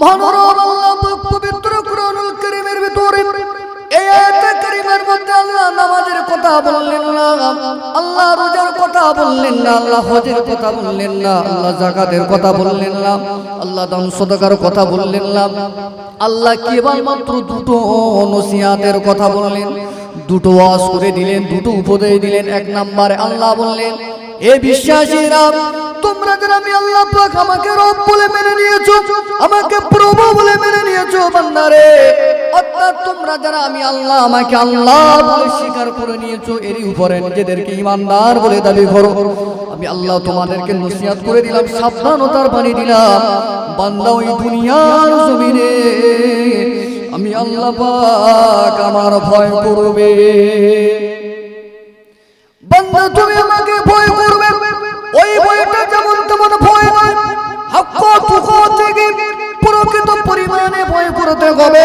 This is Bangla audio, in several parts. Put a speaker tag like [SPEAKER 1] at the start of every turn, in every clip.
[SPEAKER 1] মনোরম আল্লাহ পবিত্র কুরআনুল কারীমের ভিতরে এই আয়াতে কারীমের মধ্যে আল্লাহ নামাজের কথা বললেন না, আল্লাহ রোজার কথা বললেন না, আল্লাহ হজের কথা বললেন না, আল্লাহ যাকাতের কথা বললেন না, আল্লাহ দান সদকার কথা বললেন না, আল্লাহ কেবল মাত্র দুটো নসিহাতের কথা বললেন, দুটো ওয়াজ করে দিলেন, দুটো উপদেশ দিলেন, এক নম্বরে আল্লাহ বললেন এ বিশ্বাসী বিশ্বাসীরা তোমরা যারা আমি আল্লাহ পাক আমাকে রব বলে মেনে নিয়েছো, আমাকে প্রভু বলে মেনে নিয়েছো, বান্দারে, অর্থাৎ তোমরা যারা আমি আল্লাহ আমাকে আল্লাহ বলে স্বীকার করে নিয়েছো, এরই উপরে নিজেদেরকে ইমানদার বলে দাবি করো। আমি আল্লাহ তোমাদেরকে নসিহত করে দিলাম, সাবধানতার বাণী দিলাম। বান্দা ওই দুনিয়ার জমিনে, আমি আল্লাহ পাক আমার ভয় করবে। বান্দা, তুমি আমাকে ভয় করবে ওই ভয়টা যেমন তেমন ভয় নয় থেকে প্রকৃত পরিমাণে ভয় করতে হবে।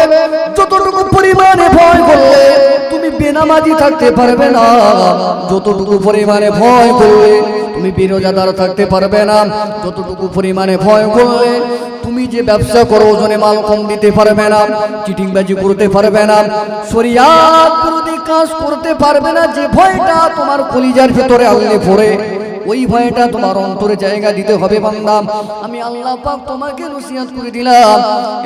[SPEAKER 1] যতটুকু পরিমাণে ভয় করলে তুমি বেনামাজি থাকতে পারবে না। যতটুকু পরিমাণে ভয় করলে তুমি বিরোজাদার থাকতে পারবে না। যতটুকু পরিমাণে ভয় করলে তুমি যে ব্যবসা করো ওজনে মাল কম দিতে পারবে না চিটিং চিটিংবাজি করতে পারবে না বিরোধী কাজ করতে পারবে না, যে ভয়টা তোমার কলিজার ভেতরে আল্লে পড়ে ওই ভয়টা তোমার অন্তরে জায়গা দিতে হবে বান্দাম আমি আল্লাহ পাক তোমাকে নসিহত করে দিলাম।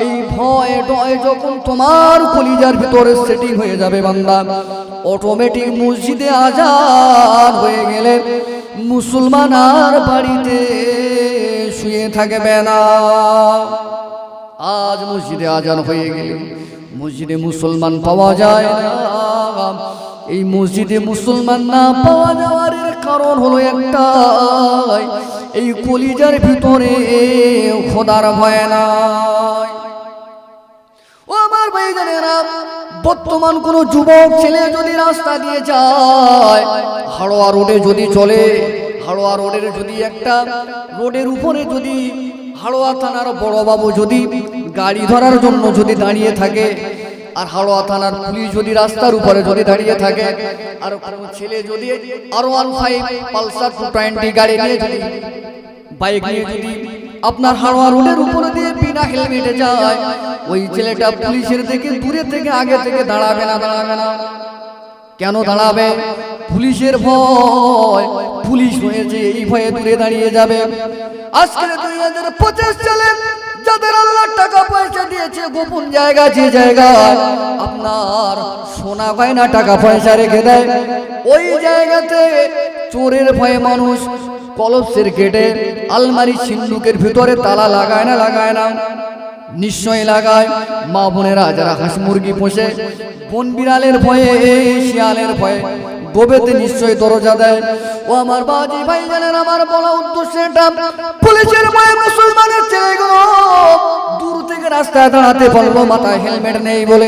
[SPEAKER 1] এই ভয় টয় যখন তোমার কলিজার ভিতরে সেটিং হয়ে যাবে বান্দাম অটোমেটিক মসজিদে আজান হয়ে গেলে মুসলমান আর বাড়িতে শুয়ে থাকবে না। আজ মসজিদে আজান হয়ে গেলে মসজিদে মুসলমান পাওয়া যায় না। এই মসজিদে মুসলমান না পাওয়া যাওয়ার এর কারণ হলো একটা এই কলিজার ভিতরে খোদার ভয় নাই। ও আমার বর্তমান কোন যুবক ছেলে যদি রাস্তা দিয়ে যায়, হাড়োয়া রোডে যদি চলে, হাড়োয়া রোডের যদি একটা রোডের উপরে যদি হাড়োয়া থানার বড়বাবু যদি গাড়ি ধরার জন্য যদি দাঁড়িয়ে থাকে আর হাড়োয়া থানার পুলিশ যদি রাস্তার উপরে যদি দাঁড়িয়ে থাকে, আর কোনো ছেলে যদি R one five Pulsar two twenty গাড়ি নিয়ে যদি বাইক নিয়ে যদি আপনার হাড়োয়া রোডের উপরে দিয়ে বিনা হেলমেটে যায়, ওই ছেলেটা পুলিশের থেকে দূরে থেকে আগে থেকে দাঁড়াবে না দাঁড়াবে না। কেন দাঁড়াবে? পুলিশের ভয়। পুলিশ হয়েছে, এই ভয়ে দূরে দাঁড়িয়ে যাবে। আজকে দুই হাজার পঁচিশ সালে যাদের আল্লাহ টাকা পয়সা দিয়েছে, গোপন জায়গা, যে জায়গায় আপনার সোনা গয়না টাকা পয়সা রেখে দেয়, ওই জায়গাতে চোরের ভয়ে মানুষ কলপসের গেটে আলমারি সিন্ধুকের ভিতরে তালা লাগায় না লাগায় না নিশ্চয় লাগায়। মা বোনেরা যারা হাঁস মুরগি পোষে, বন বিড়ালের ভয়ে, শিয়ালের ভয়ে, গোবেতে নিশ্চয় দরজা দেয়। ও আমার বাজি ভাই জানেন আমার বলা উদ্দেশ্য এটা পুলিশের ভয়ে মুসলমানের ছেলেগুলো রাস্তায় দাঁড়াতে পারব মাথায় হেলমেট নেই বলে।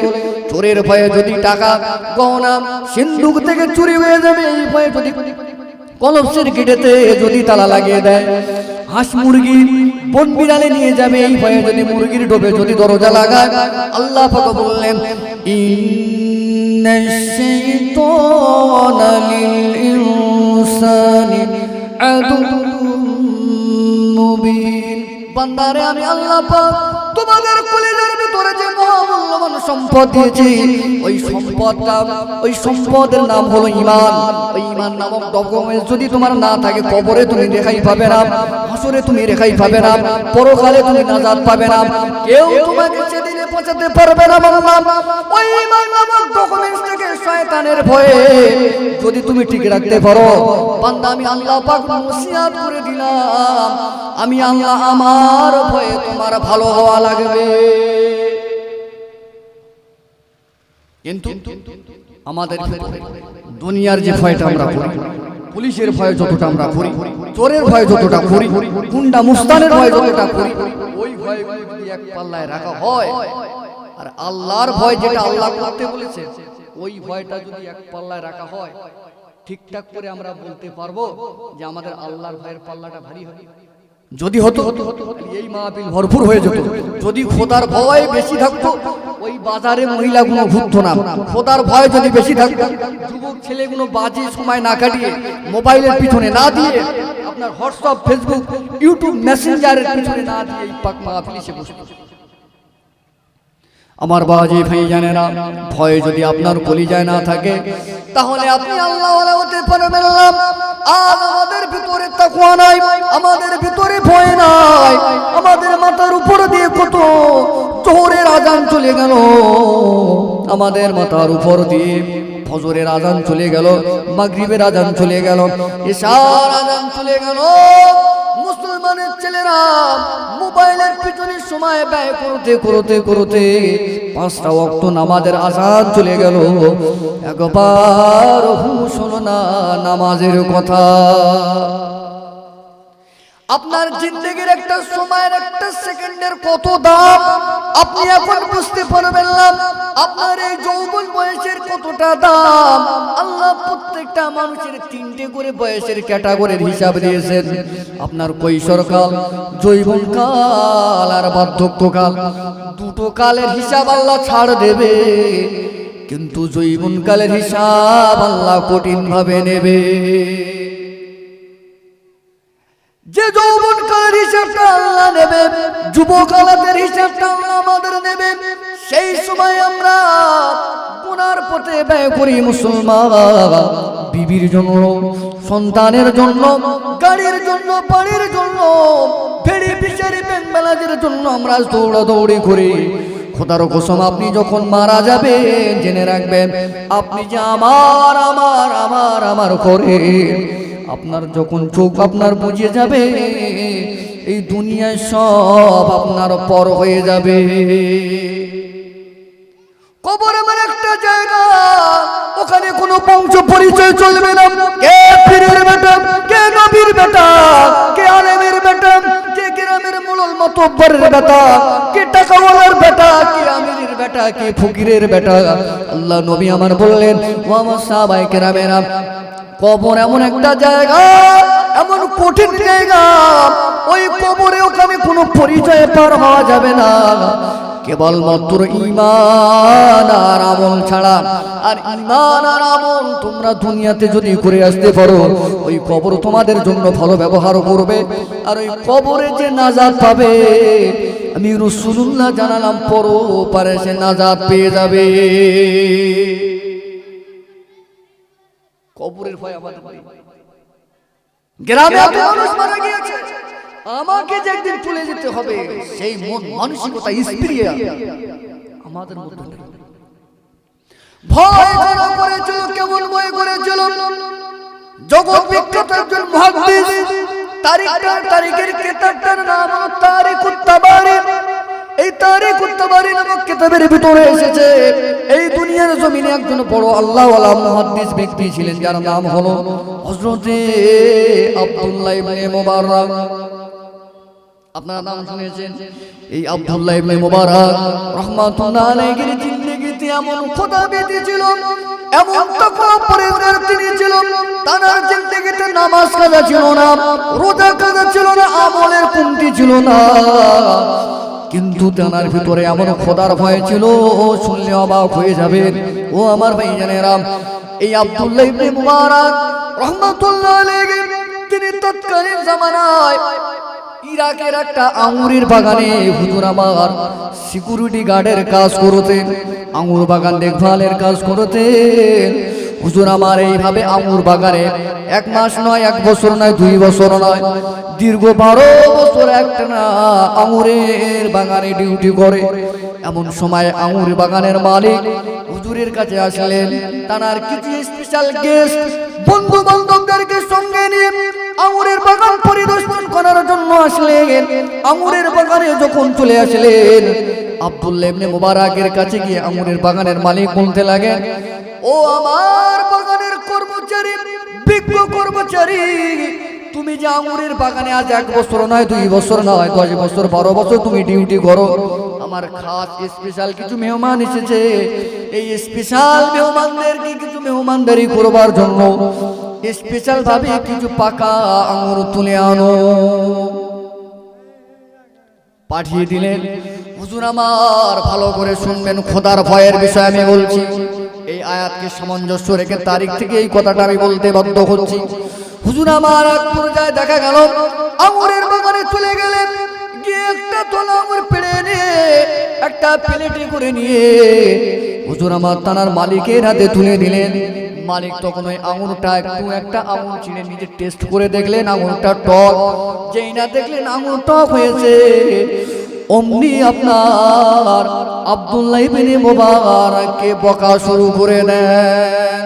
[SPEAKER 1] চোরের ভয়ে যদি টাকা, গহনা সিন্ধুক থেকে চুরি হয়ে যাবে, এই ভয়ে যদি কলপসের গেটেতে যদি তালা লাগিয়ে দেয়, হাঁস মুরগি বন বিড়ালে নিয়ে যাবে, এই ভয়ে যদি মুরগির ডোবে যদি দরজা লাগায়, আল্লাহ পাক বললেন মুবিন। বান্দারে, আমি আল্লাহ পাক তোমাদের কলিজার ভিতরে যে মহামূল্যবান সম্পদ দিয়েছি, ওই সম্পদটা, ওই সম্পদের নাম হলো ইমান ওই ইমান নামক ডকুমেন্ট যদি তোমার না থাকে, কবরে তুমি রেখাই পাবে না, হাসরে তুমি রেখাই পাবে না, পরকালে তুমি নাজাত পাবে না। কেউ তোমাকে পৌঁছাতে পারবে না বাবা ওই নামক ডকুমেন্টস থেকে শয়তানের ভয়ে যদি তুমি ঠিক রাখতে পারো, বান্দা, আমি আল্লাহ পাক নসিহত করে দিলাম। আমি আল্লাহ আমার ভয়ে তোমার ভালো হওয়া লাগবে। কিন্তু আমাদের দুনিয়ার যে ভয়টা আমরা করি, পুলিশের ভয় যতটা আমরা করি, চোরের ভয় যতটা করি, গুন্ডা মুস্তানের ভয় যতটা করি, ওই ভয় এক পাল্লায় রাখা হয়। আর আল্লাহর ভয় যেটা আল্লাহ করতে বলেছে, ওই ভয়টা যদি এক পাল্লায় রাখা হয়, ঠিকঠাক করে আমরা বলতে পারব যে আমাদের আল্লাহর ভয়ের পাল্লাটা ভারী হবে। যদি হতো, এই মাহফিল ভরপুর হয়ে যেত। যদি খোদার ভয় বেশি থাকতো, ওই বাজারে মহিলাগুলো ঘুরতো না। খোদার ভয় যদি বেশি থাকতো, যুবক ছেলেগুলো বাজে সময় না কাটিয়ে মোবাইলের পিছনে না দিয়ে, আপনার হোয়াটসঅ্যাপ, ফেসবুক, ইউটিউব, মেসেঞ্জারের পিছনে না দিয়ে এই পাক মাহফিল এসে বসতো। আমার বাজি ভাই জানে না ভয় যদি আপনার কলিজায় না থাকে, তাহলে আপনি আল্লাহ হতে পারবেন আজ আমাদের ভিতরে তাকুয়া নাই, আমাদের ভিতরে ভয় নাই, আমাদের মাথার উপর দিয়ে কত জোহরের আজান চলে গেল। আমাদের মাথার উপর দিয়ে ফজরের আজান চলে গেল, মাগরিবের আজান চলে গেল এশার আজান চলে গেল। মুসলমানের ছেলেরা মোবাইলের পিছনে সময় ব্যয় করতে করতে করতে পাঁচটা অক্ত নামাজের আজান চলে গেল। একবার হুশ হলো না নামাজের কথা। আপনার জিন্দগির একটা সময়ের একটা সেকেন্ডের কত দাম? আপনি এখন বুঝতে পারবেন না, আপনার এই যৌবন বয়সের কতটা দাম? আল্লাহ প্রত্যেকটা মানুষের তিনটে করে বয়সের ক্যাটাগরির হিসাব দিয়েছেন। আপনার কৈশোরকাল জৈবনকাল আর বার্ধক্যকাল দুটো কালের হিসাব আল্লাহ ছাড় দেবে। কিন্তু জৈবনকালের হিসাব আল্লাহ কঠিন ভাবে নেবে। যে যৌবন কালের হিসাবটা আল্লাহ নেবে যুবকালাদের হিসাবটা আল্লাহ আমাদের নেবে, সেই সময় আমরা গুনার পথে ব্যয় করি মুসলমান। বিবির জন্য, সন্তানের জন্য, গাড়ির জন্য বাড়ির জন্য ফেরি ফিশারি ব্যাংক ব্যালাজের জন্য আমরা দৌড়াদৌড়ি করি। খোদার কসম, আপনি যখন মারা যাবেন, জেনে রাখবেন, আপনি যে আমার আমার আমার আমার করে আপনার যখন চোখ আপনার বুঝে যাবে, এই দুনিয়ায় সব আপনার পর হয়ে যাবে। কবর এমন একটা জায়গা, ওখানে কোনো বংশ পরিচয় চলবে না। কে পীরের বেটা, কে নবীর বেটা, কে আলেমের বেটা, কে গ্রামের মুলল মতব্বরের বেটা, কে টাকাওয়ালার বেটা, কে আমিরের বেটা, কে ফকিরের বেটা। আল্লাহ নবী আমার বললেন, ও আমার সাহাবায়ে কেরামেরা কবর এমন একটা জায়গা, এমন কঠিন জায়গা, ওই কবরে ওখানে কোনো পরিচয় পার হওয়া যাবে না। কেবলমাত্র ইমান আর আমল ছাড়া। আর ইমান আর আমল তোমরা দুনিয়াতে যদি করে আসতে পারো, ওই কবর তোমাদের জন্য ভালো ব্যবহার করবে। আর ওই কবরে যে নাজাত পাবে, আমি রসুল্লাহ জানালাম পরো পারে সে নাজাত পেয়ে যাবে। কবরের ভয় আমাদের নেই। গ্রামে এত মানুষ মারা গিয়েছে। আমাকে যে একদিন চলে যেতে হবে সেই মন মানসিকতা স্প্রিয়া আমাদের মধ্যে। ভয়। কেন করেছিল কেমন ভয় করেছিল? জগৎ বিখ্যাত একজন মহাদ্দিস। তারিখটা তারিখের কিতাবটার নাম তারিকুত তাবারি এই তারিকুত তাবারি নামক কিতাবের ভিতরে এসেছে। এই দুনিয়ার জমিনে একজন বড় আল্লাহওয়ালা মুহাদ্দিস ব্যক্তি ছিলেন, যার নাম হলো হযরতে আব্দুল্লাহ ইবনে মুবারক। আপনারা নাম শুনেছেন? এই আব্দুল্লাহ ইবনে মুবারক রহমাতুল্লাহ আলাইহির জিন্দেগিতে এমন খোদা বেঁধে ছিল এমন তাকওয়া পরেজগার তিনি ছিল তার জিন্দেগিতে নামাজ কাজা ছিল না, রোজা কাজা ছিল না, আমলের কমতি ছিল না। কিন্তু তেনার ভিতরে এমন খোদার ভয় ছিল, ও শুনলে অবাক হয়ে যাবে। ও আমার ভাই জানেরা, এই আব্দুল্লাহ ইবনে মুবারক রহমাতুল্লাহ আলাইহি, তিনি তৎকালীন জামানায় ইরাকের একটা আঙুরের বাগানে হুজুর আমার সিকিউরিটি গার্ডের কাজ করতেন, আঙুর বাগান দেখভালের কাজ করতেন। হুজুর আমার এইভাবে আঙুর বাগানে এক মাস নয়, এক বছর নয়, দুই বছর নয়, দীর্ঘ বারো বছর একটা না আঙুরের বাগানে ডিউটি করে। এমন সময় আঙুর বাগানের মালিক হুজুরের কাছে আসলেন, তার কিছু স্পেশাল গেস্ট বন্ধু বান্ধবদেরকে সঙ্গে নিয়ে আঙুরের বাগান পরিদর্শন করার জন্য আসলেন। আঙুরের বাগানে যখন চলে আসলেন আব্দুল্লাহ ইবনে মুবারকের কাছে গিয়ে আঙুরের বাগানের মালিক বলতে লাগেন ও আমার বাগানের কর্মচারী, বিজ্ঞ কর্মচারী, তুমি যে আঙুরের বাগানে আজ এক বছর নয়, দুই বছর নয়, দশ বছর, বারো বছর তুমি ডিউটি করো। আমার খাস স্পেশাল কিছু মেহমান এসেছে। এই স্পেশাল মেহমানদেরকে কিছু মেহমানদারি করবার জন্য? স্পেশাল ভাবে কিছু পাকা আঙুর তুলে আনো। পাঠিয়ে দিলেন। হুজুর আমার ভালো করে শুনবেন, খোদার ভয়ের বিষয় আমি বলছি। এই আয়াতকে সামঞ্জস্য রেখে তারিখ থেকে এই কথাটা আমি বলতে বাধ্য হচ্ছি। হুজুর, আমার এক পর্যায়ে দেখা গেল, আঙুরের বাগানে চলে গেলেন। গিয়ে একটা তোলা আঙুর পেড়ে নিয়ে, একটা প্লেটে করে নিয়ে হুজুর, আমার তানার মালিকের হাতে তুলে দিলেন। মালিক তখন ওই আঙুরটা একটু একটা আঙুর চিনে নিজে টেস্ট করে দেখলেন, আঙুরটা টক। যেই না দেখলেন আঙুর টক হয়েছে। অমনি আপনার আব্দুল্লাহ ইবনে মোবারককে বকা শুরু করে দেন।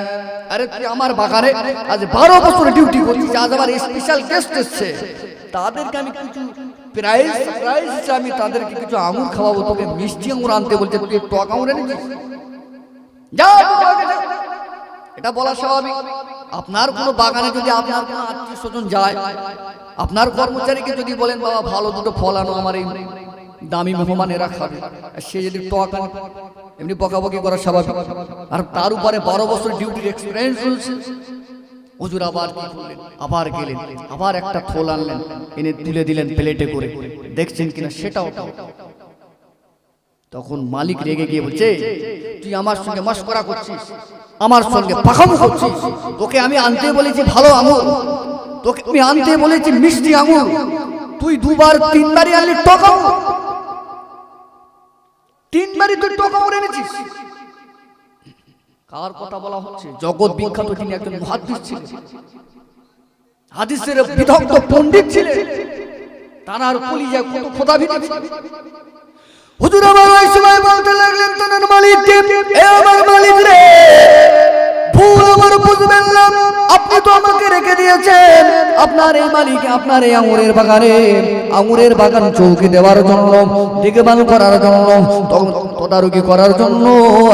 [SPEAKER 1] আরে তুই আমার বাগানে আজ বারো বছর ডিউটি করছিস, আজ আবার স্পেশাল গেস্ট এসছে। তাদেরকে আমি কিছু প্রাইজ প্রাইজ আমি তাদেরকে কিছু আঙুর খাওয়াবো, তোকে মিষ্টি আঙুর আনতে বলছে, তুই টক আঙুর এনেছিস? যা। এটা বলা স্বাভাবিক। আপনার কোনো বাগানে যদি আপনার কোনো আত্মীয় স্বজন যায়, আপনার কর্মচারীকে যদি বলেন, বাবা, ভালো দুটো ফল আনো আমার এই দামি মেহমানেরা খাবে। সে যদি টক এমনি বকাবকি করা স্বাভাবিক। আর তার উপরে বারো বছর ডিউটির এক্সপিরিয়েন্স চলছে হুজুর আবার আবার গেলেন আবার একটা থোল আনলেন এনে তুলে দিলেন প্লেটে করে। দেখছেন কিনা সেটাও তখন মালিক রেগে গিয়ে বলছে তুই আমার সঙ্গে মস্করা করছিস আমার সঙ্গে পাখামো করছিস। তোকে আমি আনতে বলেছি ভালো আঙুর তোকে আমি আনতে বলেছি মিষ্টি আঙুর তুই দুবার তিনবারই আনলি টক আঙুর তিনবারই তুই টোকা আঙুর এনেছিস? কার কথা বলা হচ্ছে? জগৎ বিখ্যাত তিনি একজন মহাদিস ছিলেন। হাদিসের বিদগ্ধ পণ্ডিত ছিলেন। তানার কলিজায় কত খোদা ভিত হুজুর আমার ওই সময় বলতে লাগলেন তানার মালিককে এ আমার মালিক রে! ভুল আমার বুঝবেন না। আপনি তো আমাকে রেখে দিয়েছেন। আপনার এই মালিক, আপনার এই আঙুরের বাগানে। আঙুরের বাগান চৌকি দেওয়ার জন্য দেখভাল করার জন্য তদারকি করার জন্য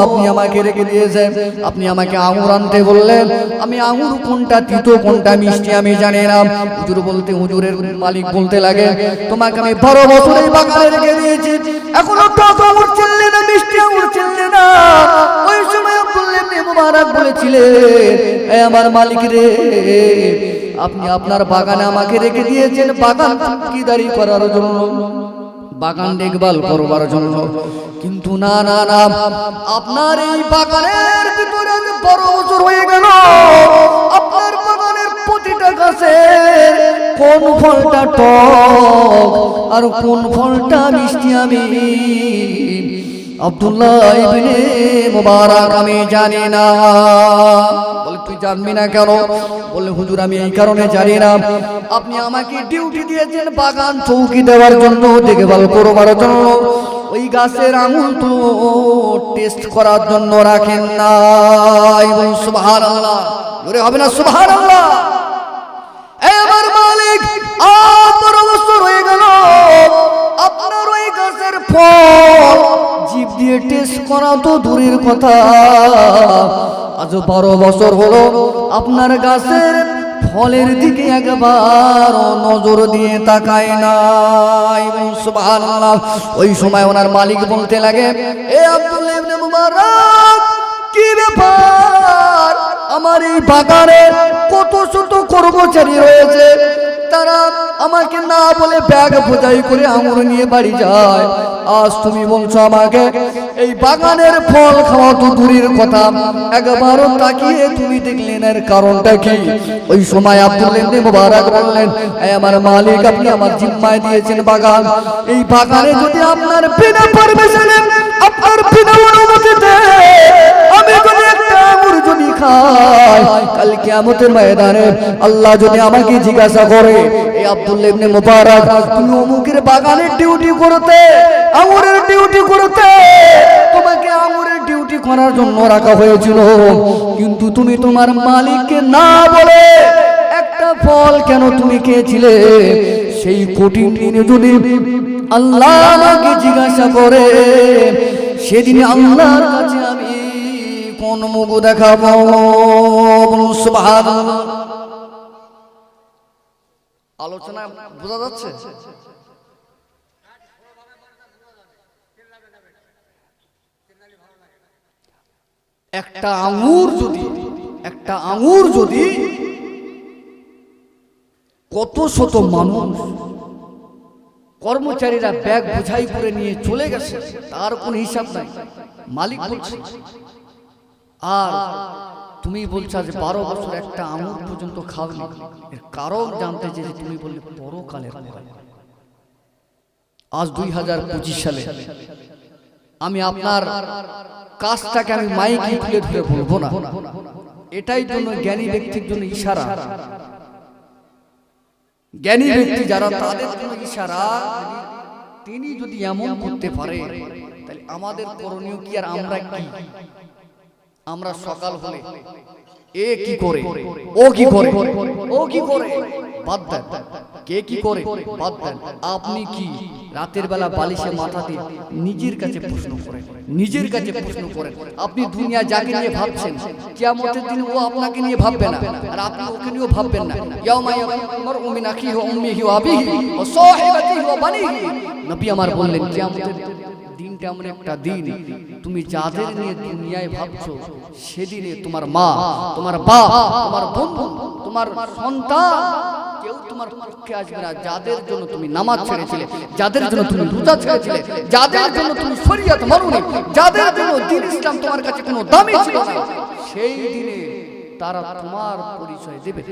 [SPEAKER 1] আপনি আমাকে রেখে দিয়েছেন। আপনি আমাকে আঙুর আনতে বললেন। আমি আঙুর কোনটা তিতো, কোনটা মিষ্টি, আমি জানি না। হুজুর বলতে, হুজুরের মালিক বলতে লাগে, তোমাকে আমি বারো বছর এই বাগানে রেখে দিয়েছি। এখনও টক আঙুর চিনলে না, মিষ্টি আঙুর চিনলে না। ওই সময় মুবারক বলেছিলেন আমার মালিক রে, আপনি আপনার বাগানে আমাকে রেখে দিয়েছেন, বাগান চুক্তিদারি করার জন্য। বাগান দেখভাল করবার জন্য। কিন্তু না না না, আপনার এই বাগানের ভিতরে বড় বছর হয়ে গেল, আপনার বাগানের প্রতিটা গাছে কোন ফলটা টক আর কোন ফলটা মিষ্টি আমি আব্দুল্লাহ ইবনে মুবারক, আমি জানি না। বলে, তুই জানবি না কেন? বলে, হুজুর, আমি এই কারণে জানি না। আপনি আমাকে ডিউটি দিয়েছেন বাগান চৌকি দেওয়ার জন্য, দেখভাল করবার জন্য। ওই গাছের আঙুল তো টেস্ট করার জন্য রাখেন না এবং সুবহান আল্লাহ জোরে হবে না সুবহান আল্লাহ আমার মালিক বছর হয়ে গেল। আপনার ওই গাছের ফল জীব দিয়ে টেস্ট করা তো দূরের কথা। আজ বারো বছর হলো আপনার গাছের ফলের দিকে একবার নজর দিয়ে তাকায় না সুবহানাল্লাহ, ওই সময় ওনার মালিক বলতে লাগে, এ আব্দুল্লাহ ইবনে মুবারক, কি ব্যাপার? আমার এই বাগানে কত শত কর্মচারী রয়েছে তারা আমাকে না বলে ব্যাগ বোঝাই করে আঙুর নিয়ে বাড়ি যায়। আজ তুমি বলছো আমাকে, এই বাগানের ফল খাওয়া তো দূরের কথা। একবারও তাকিয়ে তুমি দেখলেন এর কারণটা কি? ওই সময় আব্দুল মুবারক বললেন আমার মালিক, আপনি আমার জিম্মায় দিয়েছেন বাগান। এই বাগানে যদি আপনার বিনা পারমিশনে আপনার বিনা অনুমতিতে আমি খাই কাল কিয়ামতের ময়দানে আল্লাহ যদি আমাকে জিজ্ঞাসা করে এই ইবনে মুবারক, তুমি অমুকের বাগানে ডিউটি করতে ডিউটি করতে? তোমাকে ডিউটি করার জন্য রাখা হয়েছিল। কিন্তু তুমি তোমার মালিককে না বলে একটা ফল কেন তুমি খেয়েছিলে? সেই কঠিন দিনে যদি আল্লাহ আমাকে জিজ্ঞাসা করে, সেদিন আল্লাহর কাছে মুখ দেখাবো আলোচনা বোঝা যাচ্ছে একটা আঙুর যদি, একটা আঙুর যদি কত শত মানুষ কর্মচারীরা ব্যাগ বোঝাই করে নিয়ে চলে গেছে, তার কোনো হিসাব নাই। মালিক বলছে আর তুমি বলছো যে বারো বছর একটা আঙুর পর্যন্ত খাওনি এর কারণ জানতে যে তুমি বললে পরকালের। আজ দুই হাজার পঁচিশ সালে আমি আপনার কাজটাকে আমি মাইকে তুলে ধরে বলব না। এটাই জন্য জ্ঞানী ব্যক্তির জন্য ইশারা। জ্ঞানী ব্যক্তি যারা তাদের জন্য ইশারা তিনি যদি এমন করতে পারে তাহলে আমাদের করণীয় কি আর আমরা কি? আমরা সকাল হলে এ কি করে? ও কি করে? ও কি করে? বাদ দেন। কে কি করে? বাদ দেন। আপনি কি রাতের বেলা বালিশে মাথা দিয়ে নিজের কাছে প্রশ্ন করেন। নিজের কাছে প্রশ্ন করেন। আপনি দুনিয়া যাকে নিয়ে ভাবছেন কিয়ামতের দিন ও আপনাকে নিয়ে ভাববে না। আর আপনি ওকে নিয়েও ভাববেন না। ইয়াউমা ইয়ামার উমিন আখিহি ওয়া উম্মিহি ওয়া আবিহি ওয়া সাহিবাতিহি ওয়া বানিহি। নবী আমার বললেন কিয়ামতের দিনটা এমন একটা দিন। তুমি যাদের নিয়ে দুনিয়ায় ভাবছ সেদিনে তোমার মা তোমার বাপ তোমার বন্ধু তোমার সন্তান কেউ তোমার পক্ষে আসবে না। যাদের জন্য তুমি নামাজ ছেড়েছিলে যাদের জন্য তুমি রোজা ছেড়েছিলে যাদের জন্য তুমি শরীয়ত মারুনি যাদের জন্য দিন ইসলাম তোমার কাছে কোনো দামি ছিল না সেই দিনে তারা তোমার পরিচয় দেবে।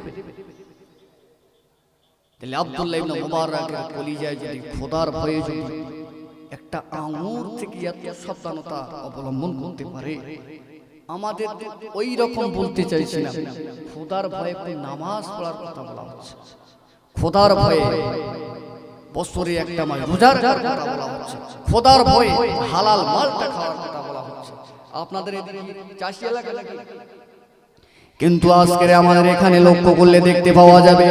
[SPEAKER 1] তাহলে আব্দুল্লাহ ইবনে মুবারকের কলিজায় যদি খোদার ভয়ে যদি একটা আঙুর থেকে এত সাবধানতা অবলম্বন করতে পারে। আমাদের ওই রকম বলতে চাইছি না খোদার ভয়ে নামাজ পড়ার কথা বলা হচ্ছে। খোদার ভয়ে বছরে একটা মাস রোজার কথা বলা হচ্ছে। খোদার ভয়ে হালাল মালটা খাওয়ার কথা বলা হচ্ছে। আপনাদের চাষি এলাকা কিন্তু আজকের আমাদের এখানে লক্ষ্য করলে দেখতে পাওয়া যাবে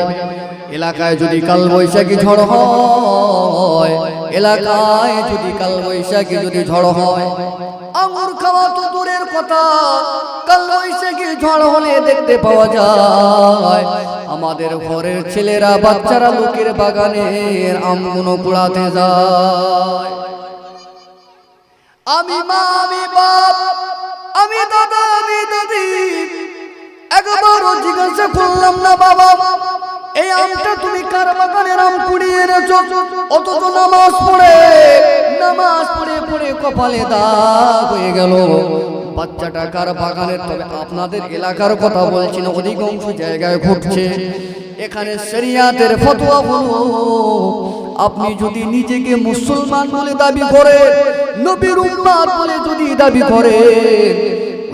[SPEAKER 1] এলাকায় যদি কাল বৈশাখী ঝড় হয়, এলাকায় যদি কাল বৈশাখী যদি ঝড় হয় আঙুর খাওয়া তো দূরের কথা কাল বৈশাখী ঝড় হলে দেখতে পাওয়া যায়, আমাদের ঘরের ছেলেরা, বাচ্চারা লোকের বাগানের আমগুলো কুড়াতে যায়। আমি মা, আমি বাপ, আমি দাদা, আমি দাদি একবারও জিজ্ঞাসা করলাম, না বাবা, এই আমটা তুমি কার বাগানের আম কুড়িয়ে এনেছো? অথচ নামাজ পড়ে। নামাজ পড়ে পড়ে কপালে দাগ হয়ে গেল। বাচ্চাটা কার বাগানের তবে আপনাদের এলাকার কথা বলছি না, অধিকাংশ জায়গায় ঘটছে। এখানে শরিয়াতের ফতোয়া হলো, আপনি যদি নিজেকে মুসলমান বলে দাবি করে নবীর উম্মাদ বলে যদি দাবি করে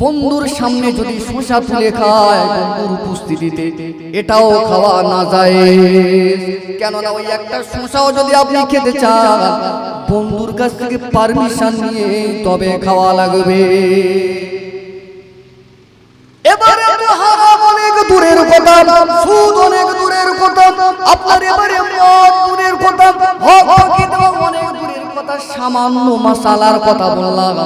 [SPEAKER 1] বন্ধুর সামনে যদি শশা তুলে খায়, বন্ধুর উপস্থিতিতে এটাও খাওয়া না যায়। কেননা ওই একটা শশাও যদি আপনি খেতে চান, বন্ধুর কাছ থেকে পারমিশন নিয়ে তবে খাওয়া লাগবে। এবারে অনেক দূরের কথা, সুদ অনেক দূরের কথা, আপনার এবারে দূরের কথা অনেক দূরের কথা, সামান্য মশালার কথা বললাম।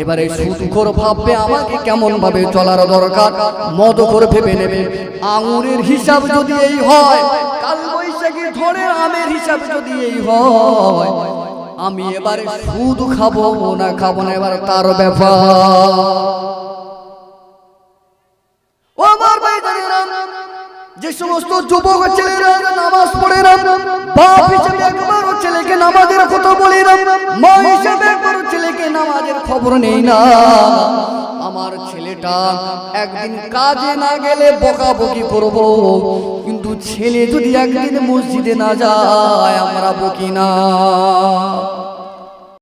[SPEAKER 1] এবারে সুদখোর ভাববে আমাকে কেমন ভাবে চলার দরকার? মদ করে ভেবে নেবে। আঙুরের হিসাব যদি এই হয় কাল বৈশাখী ঝড়ের আমের হিসাব যদি এই হয়, আমি এবারে সুদ খাব না খাব না, এবার তার ব্যাপার। ও আমার ভাইজানেরা যে সমস্ত যুবক ছেলেরা নামাজ পড়ে না, বাপ হিসেবে একবার ছেলেকে নামাজের কথা বলি না, মা হিসেবে একবার ছেলেকে নামাজের খবর নেই না। আমার ছেলেটা একদিন কাজে না গেলে বকাবকি করব, কিন্তু ছেলে যদি একদিন মসজিদে না যায়, আমরা বকি না।